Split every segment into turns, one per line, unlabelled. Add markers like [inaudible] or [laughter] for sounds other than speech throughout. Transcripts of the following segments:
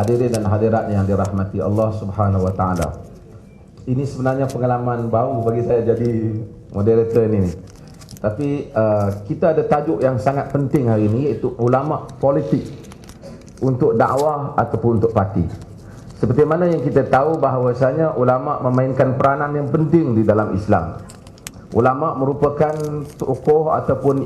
Hadirin dan hadirat yang dirahmati Allah Subhanahu wa taala. Ini sebenarnya pengalaman baru bagi saya jadi moderator ini. Tapi uh, kita ada tajuk yang sangat penting hari ini iaitu ulama politik untuk dakwah ataupun untuk parti. Seperti mana yang kita tahu bahawasanya ulama memainkan peranan yang penting di dalam Islam. Ulama merupakan tokoh ataupun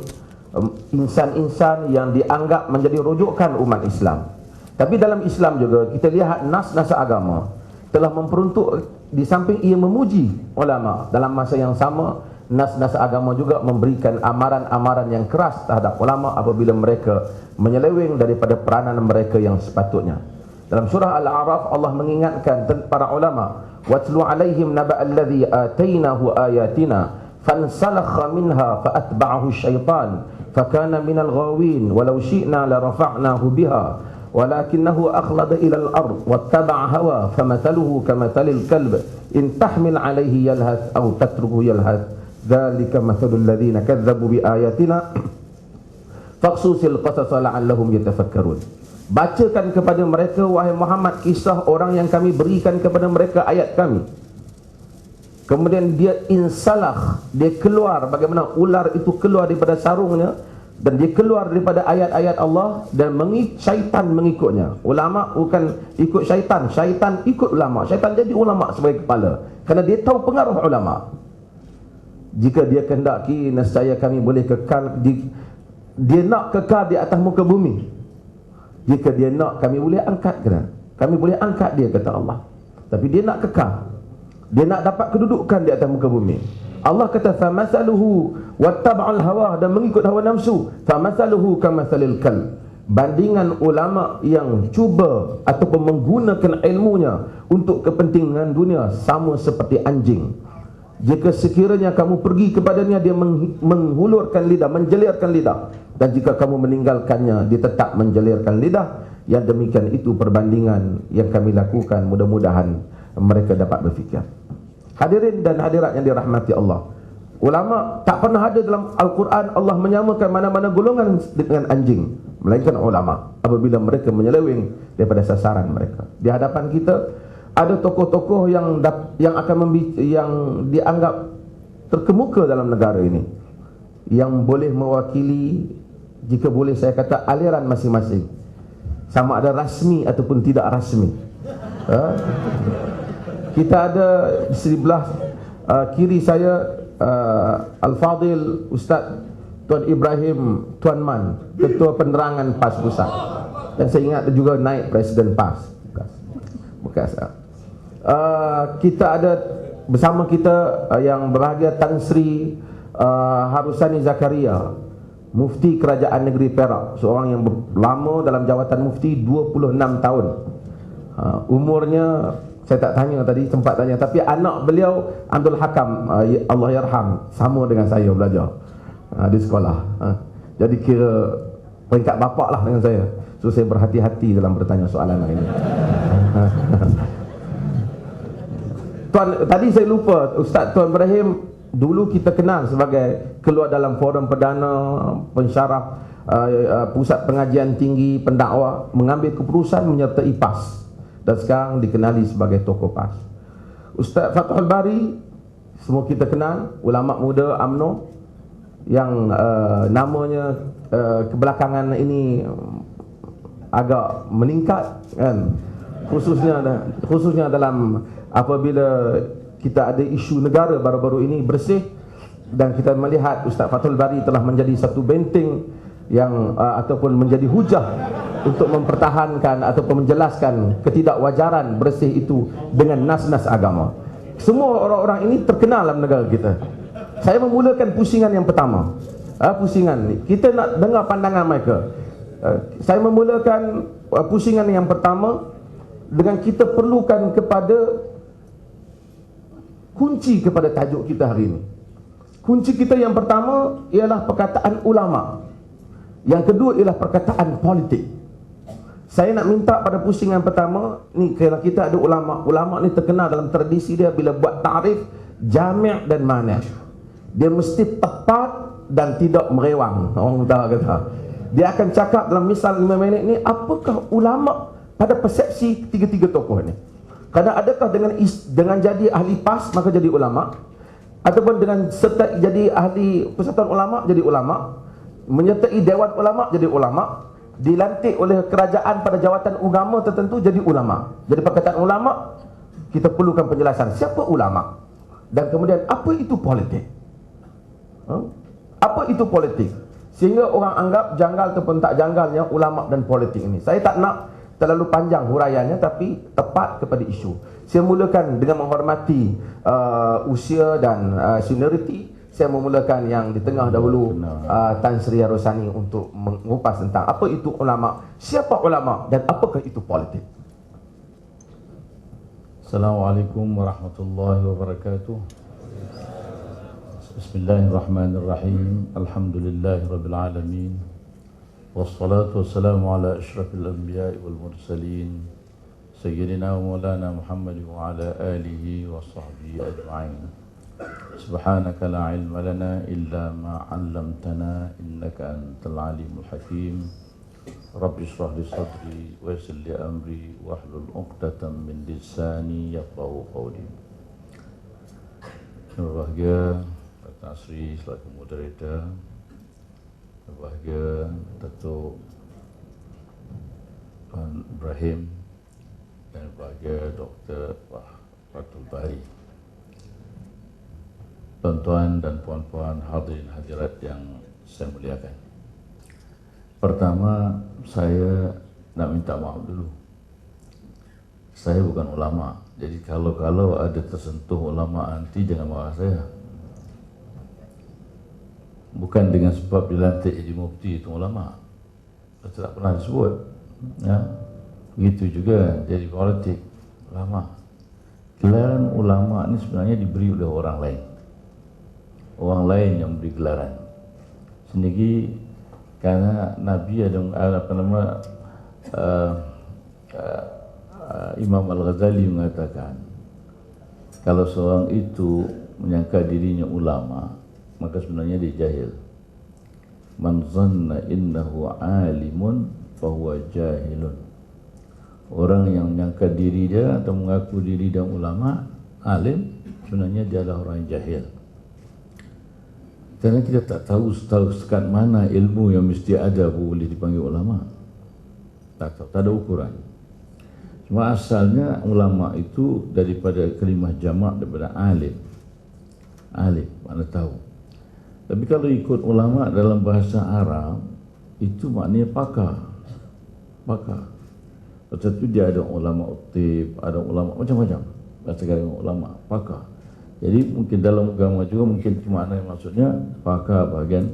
um, insan-insan yang dianggap menjadi rujukan umat Islam. Tapi dalam Islam juga kita lihat nas-nas agama telah memperuntuk di samping ia memuji ulama dalam masa yang sama nas-nas agama juga memberikan amaran-amaran yang keras terhadap ulama apabila mereka menyeleweng daripada peranan mereka yang sepatutnya. Dalam surah Al-A'raf Allah mengingatkan para ulama watlu alaihim naba alladhi atainahu ayatina fansalakha minha faatba'ahu syaitan fakana minal ghawin walau syi'na la rafa'nahu biha ولكنه أخلد إلى الأرض واتبع هوى فمثله كمثل الكلب إن تحمل عليه يلهث أو تتركه يلهث ذلك مثل الذين كذبوا بآياتنا فاقصص القصص لعلهم يتفكرون Bacakan kepada mereka wahai Muhammad kisah orang yang kami berikan kepada mereka ayat kami. Kemudian dia insalah, dia keluar bagaimana ular itu keluar daripada sarungnya dan dia keluar daripada ayat-ayat Allah dan mengik syaitan mengikutnya. Ulama bukan ikut syaitan, syaitan ikut ulama. Syaitan jadi ulama sebagai kepala kerana dia tahu pengaruh ulama. Jika dia kehendaki nescaya kami boleh kekal di dia nak kekal di atas muka bumi. Jika dia nak kami boleh angkat kena. Kami boleh angkat dia kata Allah. Tapi dia nak kekal. Dia nak dapat kedudukan di atas muka bumi. Allah kata famasaluhu wattaba'al hawa dan mengikut hawa nafsu. Famasaluhu kamathalil kal bandingan ulama yang cuba ataupun menggunakan ilmunya untuk kepentingan dunia sama seperti anjing. Jika sekiranya kamu pergi kepadanya dia menghulurkan lidah menjelirkan lidah. Dan jika kamu meninggalkannya dia tetap menjelirkan lidah. Yang demikian itu perbandingan yang kami lakukan. Mudah-mudahan mereka dapat berfikir Hadirin dan hadirat yang dirahmati Allah. Ulama tak pernah ada dalam Al-Quran Allah menyamakan mana-mana golongan dengan anjing. Melainkan ulama apabila mereka menyeleweng daripada sasaran mereka. Di hadapan kita ada tokoh-tokoh yang yang akan yang dianggap terkemuka dalam negara ini yang boleh mewakili jika boleh saya kata aliran masing-masing sama ada rasmi ataupun tidak rasmi ha? Kita ada di sebelah uh, kiri saya uh, Al-Fadil Ustaz Tuan Ibrahim Tuan Man Ketua Penerangan PAS Pusat. Dan saya ingat juga naik Presiden PAS. Bekas uh, kita ada bersama kita uh, yang berbahagia Tan Sri uh, Harusani Zakaria Mufti Kerajaan Negeri Perak. Seorang yang lama dalam jawatan Mufti 26 tahun. Uh, Umurnya saya tak tanya tadi sempat tanya. Tapi anak beliau Abdul Hakam uh, Allah yarham sama dengan saya belajar uh, di sekolah. Uh, jadi kira peringkat bapak lah dengan saya. So saya berhati-hati dalam bertanya soalan ini [laughs] Tuan tadi saya lupa Ustaz Tuan Ibrahim dulu kita kenal sebagai keluar dalam forum perdana pensyarah uh, uh, pusat pengajian tinggi pendakwa mengambil keputusan menyertai PAS dan sekarang dikenali sebagai tokoh PAS. Ustaz Fathul Bari semua kita kenal ulama muda AMNO yang uh, namanya uh, kebelakangan ini agak meningkat kan khususnya khususnya dalam apabila kita ada isu negara baru-baru ini bersih dan kita melihat Ustaz Fathul Bari telah menjadi satu benteng yang uh, ataupun menjadi hujah untuk mempertahankan ataupun menjelaskan ketidakwajaran bersih itu dengan nas-nas agama. Semua orang-orang ini terkenal dalam negara kita. Saya memulakan pusingan yang pertama. Ha, pusingan ni. Kita nak dengar pandangan mereka. Uh, saya memulakan uh, pusingan yang pertama dengan kita perlukan kepada kunci kepada tajuk kita hari ini. Kunci kita yang pertama ialah perkataan ulama. Yang kedua ialah perkataan politik. Saya nak minta pada pusingan pertama ni kalau kita ada ulama, ulama ni terkenal dalam tradisi dia bila buat tarif jami' dan mana. Dia mesti tepat dan tidak merewang. Orang tahu kata. Dia akan cakap dalam misal 5 minit ni apakah ulama pada persepsi tiga-tiga tokoh ini. Kerana adakah dengan is, dengan jadi ahli PAS maka jadi ulama ataupun dengan serta jadi ahli persatuan ulama jadi ulama menyertai dewan ulama jadi ulama dilantik oleh kerajaan pada jawatan agama tertentu jadi ulama. Jadi perkataan ulama kita perlukan penjelasan siapa ulama dan kemudian apa itu politik. Ha? Apa itu politik? Sehingga orang anggap janggal ataupun tak janggalnya ulama dan politik ini. Saya tak nak terlalu panjang huraiannya tapi tepat kepada isu. Saya mulakan dengan menghormati uh, usia dan uh, seniority saya memulakan yang di tengah dahulu uh, Tan Sri Rosani untuk mengupas tentang apa itu ulama, siapa ulama dan apakah itu politik.
Assalamualaikum warahmatullahi wabarakatuh. Bismillahirrahmanirrahim. Alhamdulillahirabbil alamin. Wassalatu wassalamu ala asyrafil anbiya'i wal mursalin. Sayyidina wa maulana Muhammad wa ala alihi wa sahbihi ajma'in. سبحانك لا علم لنا إلا ما علمتنا إنك أنت العليم الحكيم رب اشرح لي صدري ويسر لي أمري واحلل عقدة من لساني يفقهوا قولي Berbahagia Dr. Asri selaku moderator Berbahagia Datuk Tuan Ibrahim Dan berbahagia Dr. Fatul Bari tuan-tuan dan puan-puan hadirin hadirat yang saya muliakan. Pertama, saya nak minta maaf dulu. Saya bukan ulama. Jadi kalau-kalau ada tersentuh ulama anti jangan marah saya. Bukan dengan sebab dilantik jadi mufti itu ulama. Saya tak pernah disebut. Ya. Begitu juga jadi politik ulama. Gelaran ulama ini sebenarnya diberi oleh orang lain orang lain yang beri gelaran. Sendiri karena Nabi ada apa nama uh, uh, uh, Imam Al-Ghazali mengatakan kalau seorang itu menyangka dirinya ulama maka sebenarnya dia jahil. Man zanna innahu alimun fahuwa jahilun. Orang yang menyangka diri dia atau mengaku diri dia ulama alim sebenarnya dia adalah orang jahil kerana kita tak tahu tahu sekat mana ilmu yang mesti ada boleh dipanggil ulama. Tak tahu, tak ada ukuran. Cuma asalnya ulama itu daripada kelimah jamak daripada alim. Alim, mana tahu. Tapi kalau ikut ulama dalam bahasa Arab, itu maknanya pakar. Pakar. Tetapi dia ada ulama utib, ada ulama macam-macam. Bahasa ulama, pakar. Jadi mungkin dalam agama juga mungkin cuma yang maksudnya pakar bagian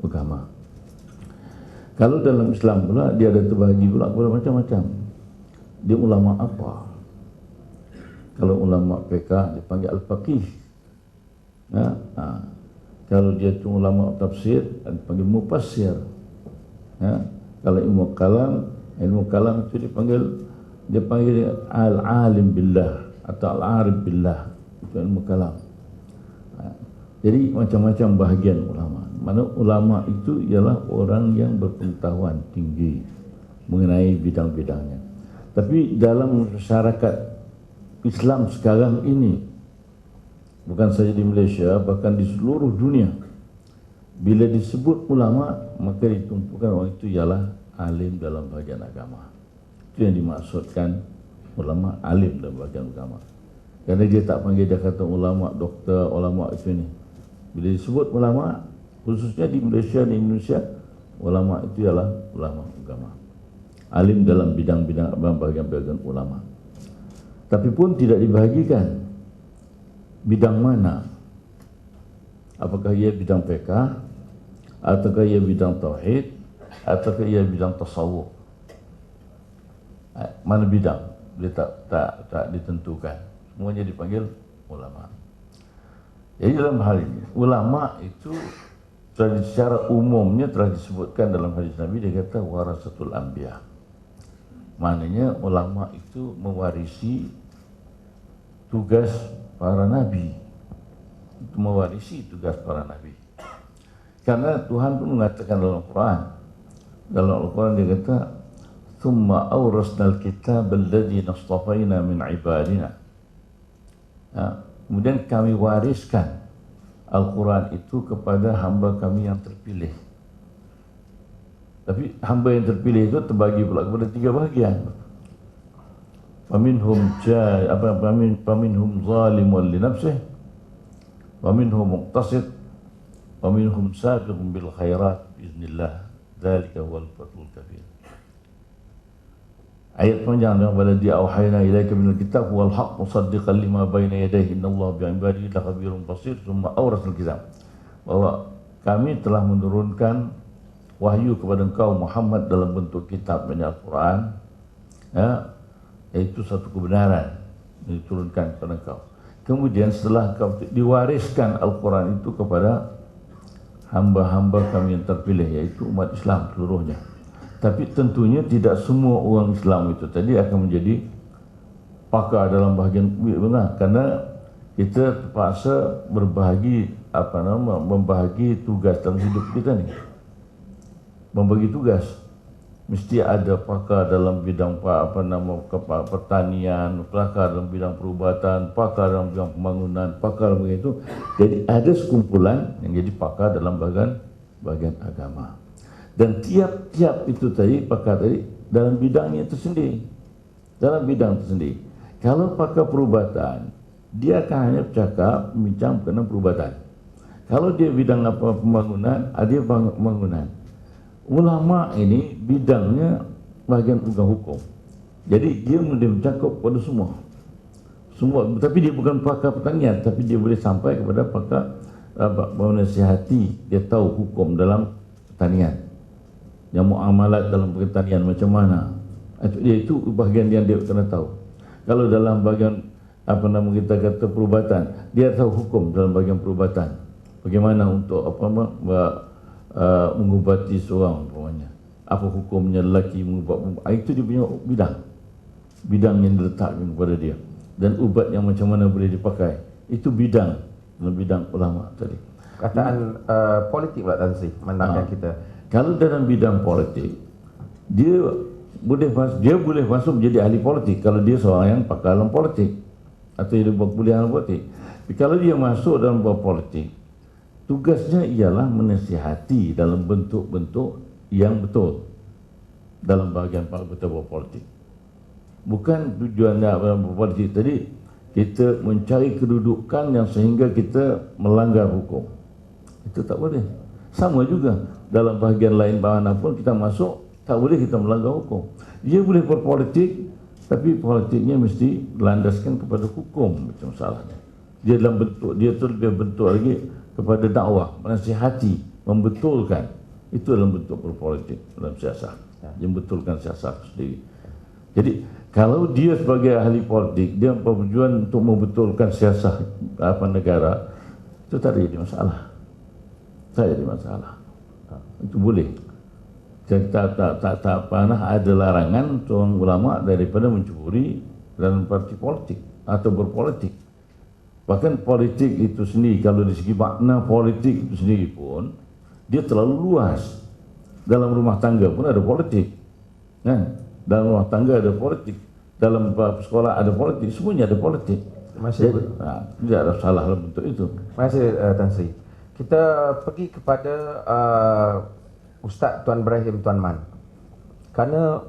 agama. Kalau dalam Islam pula dia ada terbagi pula pula macam-macam. Dia ulama apa? Kalau ulama PK dipanggil al-faqih. Ya, ha. Kalau dia tu ulama tafsir dipanggil mufassir. Ya. Kalau ilmu kalam, ilmu kalam itu dipanggil dia panggil al-alim billah atau al-arif billah kalam. Ha. Jadi macam-macam bahagian ulama. Mana ulama itu ialah orang yang berpengetahuan tinggi mengenai bidang-bidangnya. Tapi dalam masyarakat Islam sekarang ini bukan saja di Malaysia bahkan di seluruh dunia bila disebut ulama maka ditumpukan orang itu ialah alim dalam bahagian agama. Itu yang dimaksudkan ulama alim dalam bahagian agama. Kerana dia tak panggil dia kata ulama, doktor, ulama itu ni. Bila disebut ulama, khususnya di Malaysia di Indonesia, ulama itu ialah ulama agama. Alim dalam bidang-bidang bahagian-bahagian ulama. Tapi pun tidak dibahagikan bidang mana. Apakah ia bidang fiqh ataukah ia bidang tauhid ataukah ia bidang tasawuf. Mana bidang? Dia tak tak tak ditentukan semuanya dipanggil ulama. Jadi dalam hal ini, ulama itu secara umumnya telah disebutkan dalam hadis Nabi dia kata warasatul anbiya. Maknanya ulama itu mewarisi tugas para nabi. Itu mewarisi tugas para nabi. Karena Tuhan pun mengatakan dalam Al-Quran dalam Al-Quran dia kata thumma awrasna al-kitab alladhi nastafaina min ibadina ha, kemudian kami wariskan Al-Quran itu kepada hamba kami yang terpilih. Tapi hamba yang terpilih itu terbagi pula kepada tiga bahagian. Faminhum ja apa famin faminhum zalimun li nafsihi wa minhum muqtasid. Wa minhum sabiqun bil khairat biiznillah dzalika huwal fathul kabir Ayat panjang dengan pada dia auhayna ilaika minal kitab wal haqq musaddiqan lima bayna yadayhi innallaha bi ibadihi lakhabirun basir. Thumma awrasal kitab. Bahwa kami telah menurunkan wahyu kepada engkau Muhammad dalam bentuk kitab ini Al-Quran. Ya, itu satu kebenaran yang diturunkan kepada engkau. Kemudian setelah kau diwariskan Al-Quran itu kepada hamba-hamba kami yang terpilih yaitu umat Islam seluruhnya tapi tentunya tidak semua orang Islam itu tadi akan menjadi pakar dalam bahagian benar karena kita terpaksa berbahagi apa nama membahagi tugas dalam hidup kita ni. Membagi tugas. Mesti ada pakar dalam bidang apa nama pertanian pakar dalam bidang perubatan pakar dalam bidang pembangunan pakar begitu jadi ada sekumpulan yang jadi pakar dalam bahagian bahagian agama dan tiap-tiap itu tadi pakar tadi dalam bidangnya tersendiri. Dalam bidang tersendiri. Kalau pakar perubatan dia akan hanya bercakap bincang mengenai perubatan. Kalau dia bidang apa pembangunan ah, pembangunan. Ulama ini bidangnya bagian hukum. Jadi dia boleh bercakap pada semua. Semua tapi dia bukan pakar pertanian tapi dia boleh sampai kepada pakar apa menasihati dia tahu hukum dalam pertanian yang muamalat dalam pertanian macam mana? Itu dia itu bahagian yang dia kena tahu. Kalau dalam bahagian apa nama kita kata perubatan dia tahu hukum dalam bahagian perubatan. Bagaimana untuk apa apa uh, mengubati seorang umpamanya. Apa hukumnya lelaki mengubat ah, itu dia punya bidang. Bidang yang diletakkan kepada dia. Dan ubat yang macam mana boleh dipakai. Itu bidang. Dalam bidang ulama tadi.
Kataan uh, politik pula Tan Sri menangkan ha. kita
kalau dalam bidang politik dia boleh dia boleh masuk menjadi ahli politik kalau dia seorang yang pakar dalam politik atau dia buat kuliah dalam politik. Tapi kalau dia masuk dalam buat politik tugasnya ialah menasihati dalam bentuk-bentuk yang betul dalam bahagian pak buat politik. Bukan tujuannya dalam politik tadi kita mencari kedudukan yang sehingga kita melanggar hukum. Itu tak boleh sama juga dalam bahagian lain mana pun kita masuk tak boleh kita melanggar hukum. Dia boleh berpolitik tapi politiknya mesti landaskan kepada hukum macam salahnya. Dia dalam bentuk dia tu lebih bentuk lagi kepada dakwah menasihati membetulkan. Itu dalam bentuk berpolitik dalam siasat. Yang betulkan siasat sendiri. Jadi kalau dia sebagai ahli politik dia bertujuan untuk membetulkan siasat apa negara itu tak ada masalah tak ada masalah. Itu boleh. Tak tak tak tak, tak pernah ada larangan seorang ulama daripada mencuri dalam parti politik atau berpolitik. Bahkan politik itu sendiri kalau di segi makna politik itu sendiri pun dia terlalu luas. Dalam rumah tangga pun ada politik kan? Dalam rumah tangga ada politik dalam sekolah ada politik semuanya ada politik. Masih Jadi, nah, tidak ada salah dalam bentuk itu.
Masih uh, Tan Sri kita pergi kepada uh, Ustaz Tuan Ibrahim Tuan Man. Kerana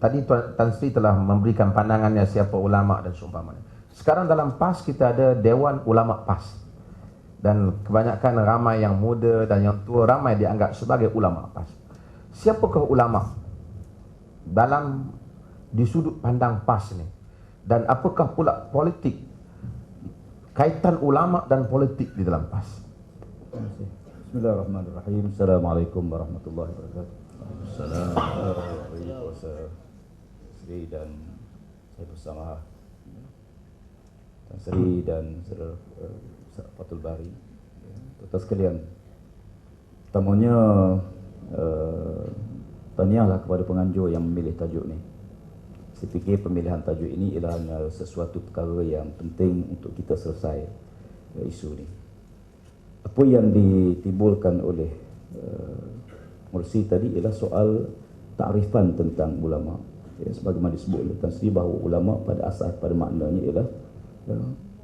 tadi Tuan Tan Sri telah memberikan pandangannya siapa ulama dan seumpamanya. Sekarang dalam PAS kita ada Dewan Ulama PAS. Dan kebanyakan ramai yang muda dan yang tua ramai dianggap sebagai ulama PAS. Siapakah ulama dalam di sudut pandang PAS ini? Dan apakah pula politik kaitan ulama dan politik di dalam PAS?
Bismillahirrahmanirrahim. Assalamualaikum warahmatullahi wabarakatuh.
Assalamualaikum
Sri dan saya bersama Tan Sri dan Saudara uh, Fatul Bari. Tuan sekalian, pertamanya uh, tahniahlah kepada penganjur yang memilih tajuk ni. Saya fikir pemilihan tajuk ini ialah sesuatu perkara yang penting untuk kita selesai uh, isu ni apa yang ditimbulkan oleh uh, Mursi tadi ialah soal takrifan tentang ulama. Ya, sebagaimana disebut oleh Tan Sri bahawa ulama pada asas pada maknanya ialah ya,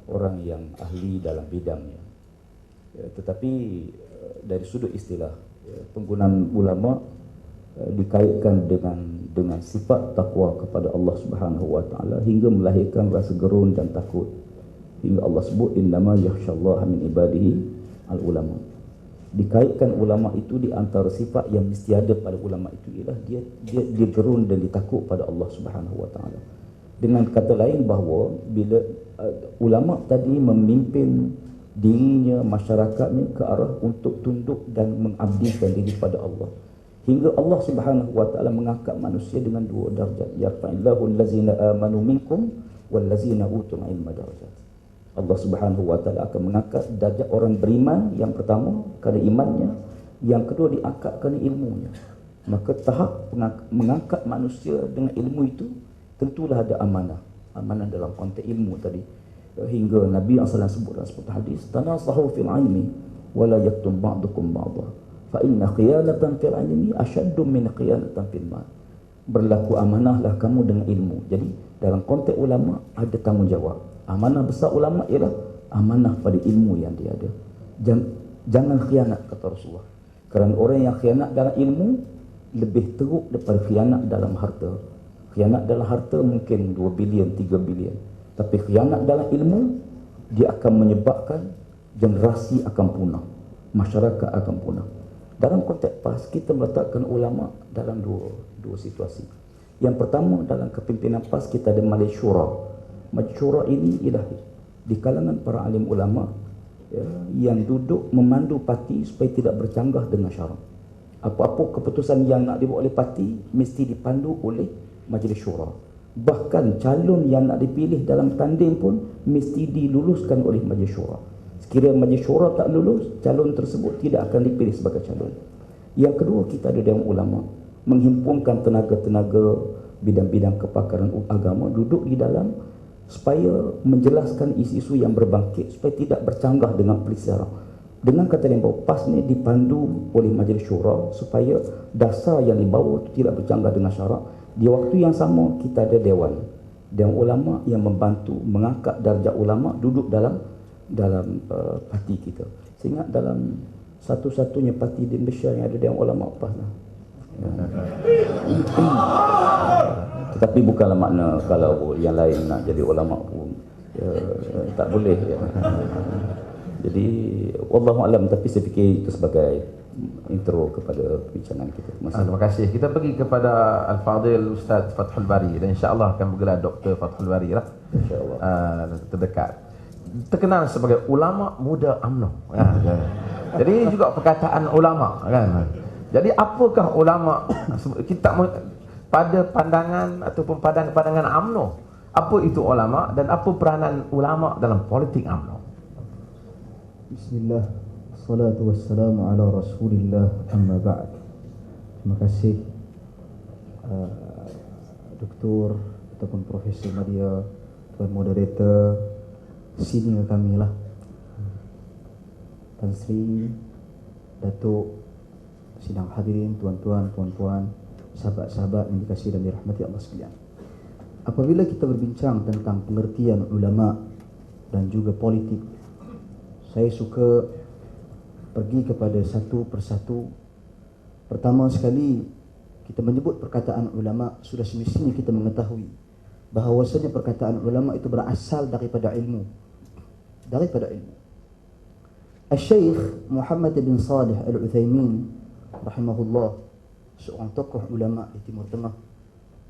orang yang ahli dalam bidangnya. Ya, tetapi uh, dari sudut istilah ya, penggunaan ulama uh, dikaitkan dengan dengan sifat takwa kepada Allah Subhanahu wa taala hingga melahirkan rasa gerun dan takut. Hingga Allah sebut innama yakhsyallaha min ibadihi al ulama dikaitkan ulama itu di antara sifat yang mesti ada pada ulama itu ialah dia dia dia gerun dan ditakut pada Allah Subhanahu wa taala. Dengan kata lain bahawa bila uh, ulama tadi memimpin dirinya masyarakatnya ke arah untuk tunduk dan mengabdikan diri pada Allah. Hingga Allah Subhanahu wa taala mengangkat manusia dengan dua darjat. Yarfa'illahu allazina amanu minkum wal ladzina utul ilma darajat. Allah Subhanahu wa taala akan mengangkat darjat orang beriman yang pertama kerana imannya, yang kedua diangkat kerana ilmunya. Maka tahap mengangkat manusia dengan ilmu itu tentulah ada amanah. Amanah dalam konteks ilmu tadi. Hingga Nabi SAW sebut dalam sebuah hadis, "Tanasahu fil ilmi wa la yaktum ba'dukum ba'dha." Fa inna khiyanatan fil ilmi ashaddu min khiyanatan fil mal. Berlaku amanahlah kamu dengan ilmu. Jadi dalam konteks ulama ada tanggungjawab amanah besar ulama ialah amanah pada ilmu yang dia ada. Jangan, jangan khianat kata Rasulullah. Kerana orang yang khianat dalam ilmu lebih teruk daripada khianat dalam harta. Khianat dalam harta mungkin 2 bilion 3 bilion. Tapi khianat dalam ilmu dia akan menyebabkan generasi akan punah. Masyarakat akan punah. Dalam konteks PAS kita meletakkan ulama dalam dua dua situasi. Yang pertama dalam kepimpinan PAS kita ada Malaysia Majsyura ini ialah di kalangan para alim ulama ya, yang duduk memandu parti supaya tidak bercanggah dengan syarak. Apa-apa keputusan yang nak dibuat oleh parti mesti dipandu oleh majlis syura. Bahkan calon yang nak dipilih dalam tanding pun mesti diluluskan oleh majlis syura. Sekiranya majlis syura tak lulus, calon tersebut tidak akan dipilih sebagai calon. Yang kedua, kita ada dewan ulama menghimpunkan tenaga-tenaga bidang-bidang kepakaran agama duduk di dalam supaya menjelaskan isu-isu yang berbangkit supaya tidak bercanggah dengan pelisara. Dengan kata lain bahawa PAS ni dipandu oleh majlis syura supaya dasar yang dibawa itu tidak bercanggah dengan syarak. Di waktu yang sama kita ada dewan. Dewan ulama yang membantu mengangkat darjah ulama duduk dalam dalam uh, parti kita. Sehingga dalam satu-satunya parti di Malaysia yang ada dewan ulama PAS lah. Tetapi bukanlah makna kalau yang lain nak jadi ulama pun ya, tak boleh. Ya. Jadi wallahu alam tapi saya fikir itu sebagai intro kepada perbincangan kita.
Terima kasih. Terima kasih. Kita pergi kepada Al-Fadhil Ustaz Fathul Bari dan insya-Allah akan bergelar Dr. Fathul Bari lah. Insya-Allah. Uh, terdekat. Terkenal sebagai ulama muda UMNO. Ya, ya. Jadi ini juga perkataan ulama kan. Jadi apakah ulama [coughs] kita pada pandangan ataupun pandangan-pandangan UMNO apa itu ulama dan apa peranan ulama dalam politik UMNO
Bismillah. Salatu wassalamu ala rasulillah. Amma ba'd. Terima kasih uh, Doktor ataupun Profesor Madia Tuan Moderator Senior kami lah. Tan Sri Datuk Sidang hadirin Tuan-tuan, Puan-puan sahabat-sahabat yang dikasihi dan dirahmati Allah sekalian. Apabila kita berbincang tentang pengertian ulama dan juga politik, saya suka pergi kepada satu persatu. Pertama sekali, kita menyebut perkataan ulama sudah semestinya kita mengetahui bahawasanya perkataan ulama itu berasal daripada ilmu. Daripada ilmu. Al-Syeikh Muhammad bin Salih Al-Uthaymin rahimahullah seorang tokoh ulama di Timur Tengah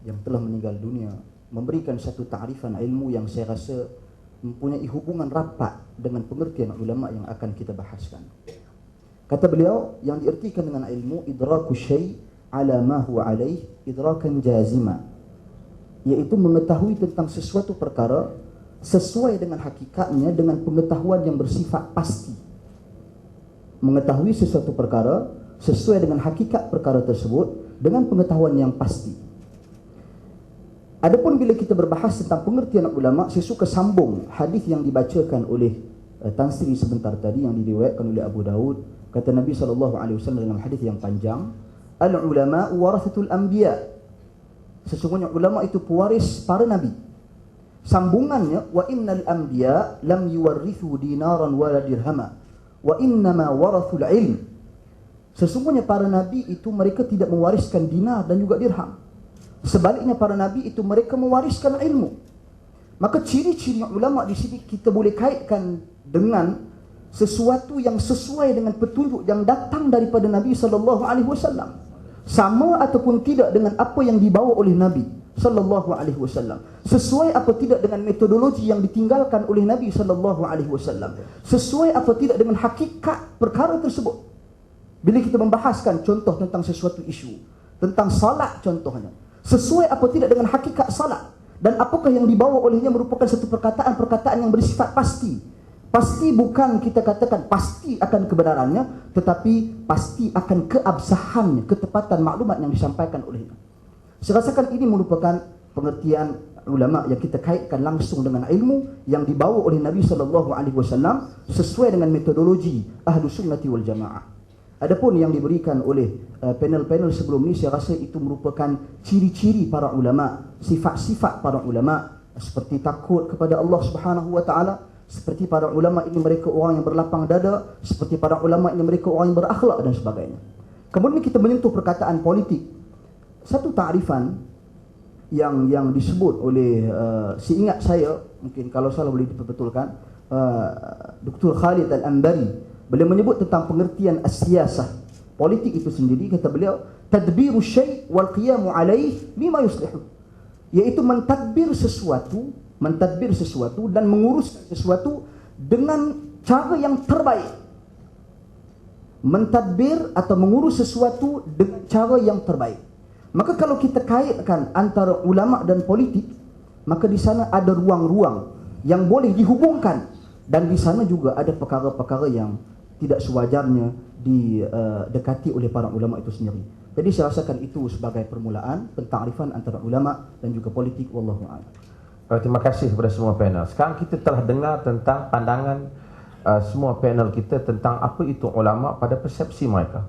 yang telah meninggal dunia memberikan satu ta'rifan ilmu yang saya rasa mempunyai hubungan rapat dengan pengertian ulama yang akan kita bahaskan. Kata beliau yang diartikan dengan ilmu idraku syai' ala ma huwa alaih idrakan jazima iaitu mengetahui tentang sesuatu perkara sesuai dengan hakikatnya dengan pengetahuan yang bersifat pasti. Mengetahui sesuatu perkara sesuai dengan hakikat perkara tersebut dengan pengetahuan yang pasti. Adapun bila kita berbahas tentang pengertian ulama, saya suka sambung hadis yang dibacakan oleh uh, Tan Sri sebentar tadi yang diriwayatkan oleh Abu Daud. Kata Nabi sallallahu alaihi wasallam dalam hadis yang panjang, al-ulama warathatul anbiya. Sesungguhnya ulama itu pewaris para nabi. Sambungannya wa innal anbiya lam yuwarrithu dinaran wala dirhama wa innama warathul ilm. Sesungguhnya para nabi itu mereka tidak mewariskan dinar dan juga dirham. Sebaliknya para nabi itu mereka mewariskan ilmu. Maka ciri-ciri ulama di sini kita boleh kaitkan dengan sesuatu yang sesuai dengan petunjuk yang datang daripada Nabi sallallahu alaihi wasallam sama ataupun tidak dengan apa yang dibawa oleh Nabi sallallahu alaihi wasallam sesuai apa tidak dengan metodologi yang ditinggalkan oleh Nabi sallallahu alaihi wasallam sesuai apa tidak dengan hakikat perkara tersebut bila kita membahaskan contoh tentang sesuatu isu tentang salat contohnya sesuai apa tidak dengan hakikat salat dan apakah yang dibawa olehnya merupakan satu perkataan-perkataan yang bersifat pasti Pasti bukan kita katakan pasti akan kebenarannya Tetapi pasti akan keabsahannya Ketepatan maklumat yang disampaikan olehnya Saya rasakan ini merupakan pengertian ulama yang kita kaitkan langsung dengan ilmu yang dibawa oleh Nabi sallallahu alaihi wasallam sesuai dengan metodologi Ahlus Sunnah wal Jamaah. Adapun yang diberikan oleh uh, panel-panel sebelum ini saya rasa itu merupakan ciri-ciri para ulama, sifat-sifat para ulama seperti takut kepada Allah Subhanahu wa taala, seperti para ulama ini mereka orang yang berlapang dada seperti para ulama ini mereka orang yang berakhlak dan sebagainya kemudian kita menyentuh perkataan politik satu takrifan yang yang disebut oleh uh, si ingat saya mungkin kalau salah boleh diperbetulkan uh, Dr. Khalid Al-Ambari beliau menyebut tentang pengertian as-siyasah politik itu sendiri kata beliau tadbiru syai' wal qiyamu alaih bima yuslihu iaitu mentadbir sesuatu mentadbir sesuatu dan mengurus sesuatu dengan cara yang terbaik. Mentadbir atau mengurus sesuatu dengan cara yang terbaik. Maka kalau kita kaitkan antara ulama dan politik, maka di sana ada ruang-ruang yang boleh dihubungkan dan di sana juga ada perkara-perkara yang tidak sewajarnya didekati oleh para ulama itu sendiri. Jadi saya rasakan itu sebagai permulaan pentakrifan antara ulama dan juga politik wallahu a'lam.
Uh, terima kasih kepada semua panel. Sekarang kita telah dengar tentang pandangan uh, semua panel kita tentang apa itu ulama pada persepsi mereka.